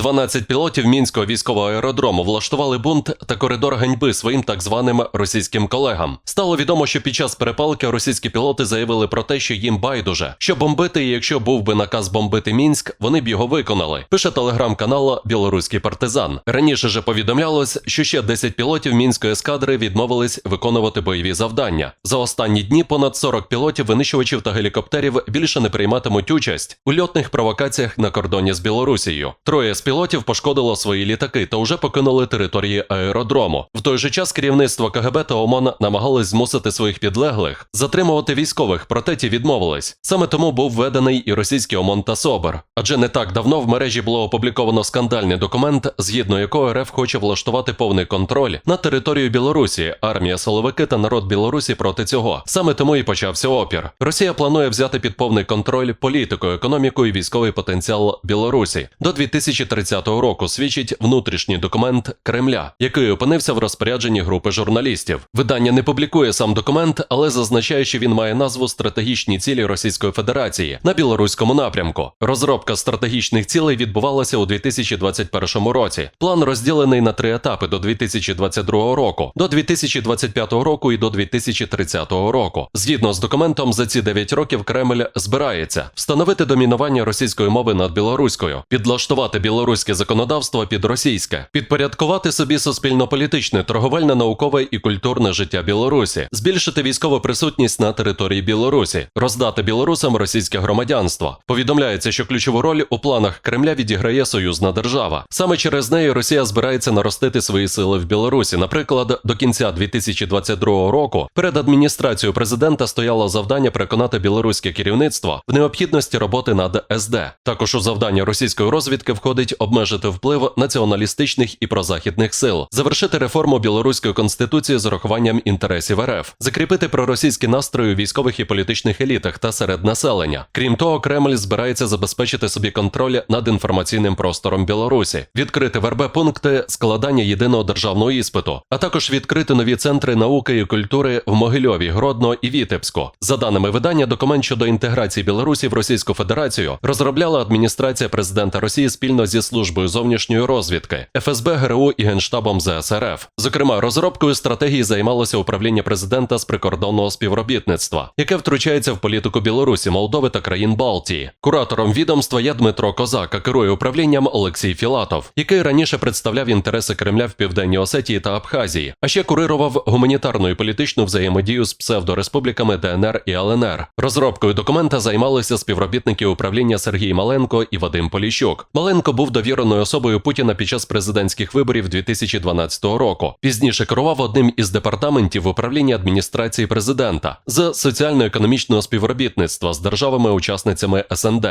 12 пілотів мінського військового аеродрому влаштували бунт та коридор ганьби своїм так званим російським колегам. Стало відомо, що під час перепалки російські пілоти заявили про те, що їм байдуже, що бомбити, і якщо був би наказ бомбити Мінськ, вони б його виконали. Пише телеграм-канал Білоруський партизан. Раніше же повідомлялось, що ще 10 пілотів мінської ескадри відмовились виконувати бойові завдання. За останні дні понад 40 пілотів, винищувачів та гелікоптерів більше не прийматимуть участь у льотних провокаціях на кордоні з Білорусією. Троє з пілотів пошкодило свої літаки та вже покинули території аеродрому. В той же час керівництво КГБ та ОМОН намагались змусити своїх підлеглих затримувати військових, проте ті відмовились. Саме тому був введений і російський ОМОН та СОБР. Адже не так давно в мережі було опубліковано скандальний документ, згідно якого РФ хоче влаштувати повний контроль на територію Білорусі. Армія, силовики та народ Білорусі проти цього. Саме тому і почався опір. Росія планує взяти під повний контроль політику, економіку і військовий потенціал Білорусі до 2030 року. Свідчить внутрішній документ Кремля, який опинився в розпорядженні групи журналістів. Видання не публікує сам документ, але зазначає, що він має назву стратегічні цілі Російської Федерації на білоруському напрямку. Розробка стратегічних цілей відбувалася у 2021 році. План розділений на три етапи до 2022 року, до 2025 року і до 2030 року. Згідно з документом, за ці 9 років Кремль збирається встановити домінування російської мови над білоруською, підлаштувати білоруське законодавство під російське, підпорядкувати собі суспільно-політичне, торговельне, наукове і культурне життя Білорусі, збільшити військову присутність на території Білорусі, роздати білорусам російське громадянство. Повідомляється, що роль у планах Кремля відіграє союзна держава. Саме через неї Росія збирається наростити свої сили в Білорусі. Наприклад, до кінця 2022 року перед адміністрацією президента стояло завдання переконати білоруське керівництво в необхідності роботи над СД. Також у завдання російської розвідки входить обмежити вплив націоналістичних і прозахідних сил, завершити реформу білоруської конституції з урахуванням інтересів РФ, закріпити проросійські настрої у військових і політичних елітах та серед населення. Крім того, Кремль збирається забезпечити собі контроль над інформаційним простором Білорусі, відкрити ВРБ пункти складання єдиного державного іспиту, а також відкрити нові центри науки і культури в Могильові, Гродно і Вітебську. За даними видання, документ щодо інтеграції Білорусі в Російську Федерацію розробляла адміністрація президента Росії спільно зі службою зовнішньої розвідки, ФСБ, ГРУ і Генштабом ЗСРФ. Зокрема, розробкою стратегії займалося управління президента з прикордонного співробітництва, яке втручається в політику Білорусі, Молдови та країн Балтії. Куратором відомства є Дмитро Козак, а керує управлінням Олексій Філатов, який раніше представляв інтереси Кремля в Південній Осетії та Абхазії, а ще курирував гуманітарну і політичну взаємодію з псевдореспубліками ДНР і ЛНР. Розробкою документа займалися співробітники управління Сергій Маленко і Вадим Поліщук. Маленко був довіреною особою Путіна під час президентських виборів 2012 року. Пізніше керував одним із департаментів управління адміністрації президента з соціально-економічного співробітництва з державами-учасницями СНД,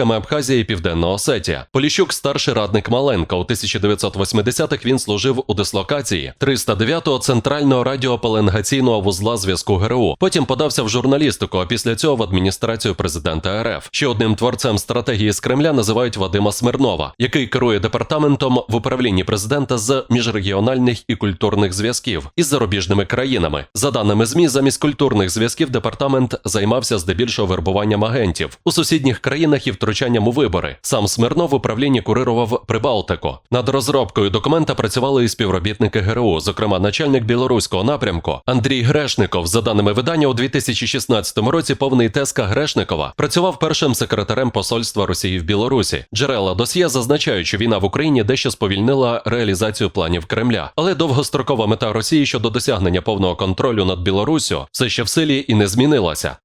республіками Абхазія і Південна Осетія. Поліщук, старший радник Маленка. У 1980-х він служив у дислокації 309-го центрального радіопеленгаційного вузла зв'язку ГРУ. Потім подався в журналістику, а після цього в адміністрацію президента РФ. Ще одним творцем стратегії з Кремля називають Вадима Смирнова, який керує департаментом в управлінні президента з міжрегіональних і культурних зв'язків із зарубіжними країнами. За даними ЗМІ, замість культурних зв'язків департамент займався здебільшого вербуванням агентів у сусідніх країнах і втручанням у вибори. Сам Смирнов в управлінні курирував Прибалтику. Над розробкою документа працювали і співробітники ГРУ, зокрема начальник білоруського напрямку Андрій Грешников. За даними видання, у 2016 році повний Теска Грешникова працював першим секретарем посольства Росії в Білорусі. Джерела досьє зазначають, що війна в Україні дещо сповільнила реалізацію планів Кремля, але довгострокова мета Росії щодо досягнення повного контролю над Білоруссю все ще в силі і не змінилася.